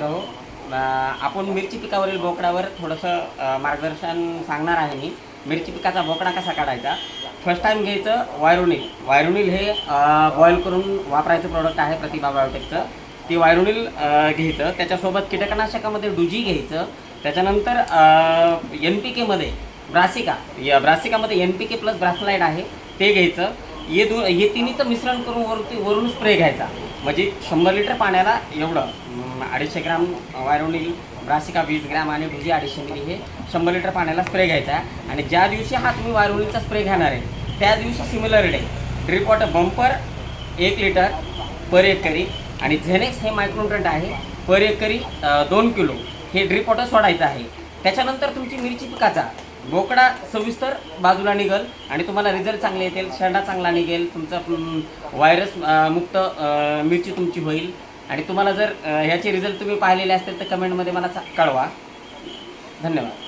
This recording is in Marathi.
मित्र आपण मिरची पिकावरील बोकडावर थोडंसं मार्गदर्शन सांगणार आहे मी. मिरची पिकाचा बोकडा कसा काढायचा? फर्स्ट टाइम घ्यायचं वायरोनिल वायरोनिल हे बॉईल करून वापरायचं प्रोडक्ट आहे प्रतिभा बायोटेकचं ते वायरोनिल घ्यायचं. त्याच्यासोबत कीटकनाशकामध्ये डुजी घ्यायचं. त्याच्यानंतर एन पी केमध्ये ब्रासिका. या ब्रासिकामध्ये एन पी के प्लस ब्रासलाईड आहे ते घ्यायचं. हे दो हे तिन्हीचं मिश्रण करून वरती वरून स्प्रे घ्यायचा. म्हणजे शंभर लिटर पाण्याला एवढं अडीचशे ग्राम वायरोनिल ब्रासिका वीस ग्राम आणि भुजी अडीचशे मिली हे शंभर लिटर पाण्याला स्प्रे घ्यायचा आहे. आणि ज्या दिवशी हा तुम्ही वायरोनिलचा स्प्रे घेणार आहे त्या दिवशी similar day drip water bumper एक लिटर पर एकरी आणि झेनेक्स हे मायक्रोन्ट्रंट आहे पर एकरी दोन किलो हे ड्रिप वॉटर सोडायचं आहे. त्याच्यानंतर तुमची मिरची पिकाचा बोकडा सविस्तर बाजूला निघेल आणि तुम्हाला रिझल्ट चांगले येतील शेंडा चांगला निघेल तुमचा व्हायरस मुक्त मिरची तुमची होईल. आणि तुम्हाला जर ह्याचे रिझल्ट तुम्ही पाहिलेले असतील तर कमेंटमध्ये मला कळवा. धन्यवाद.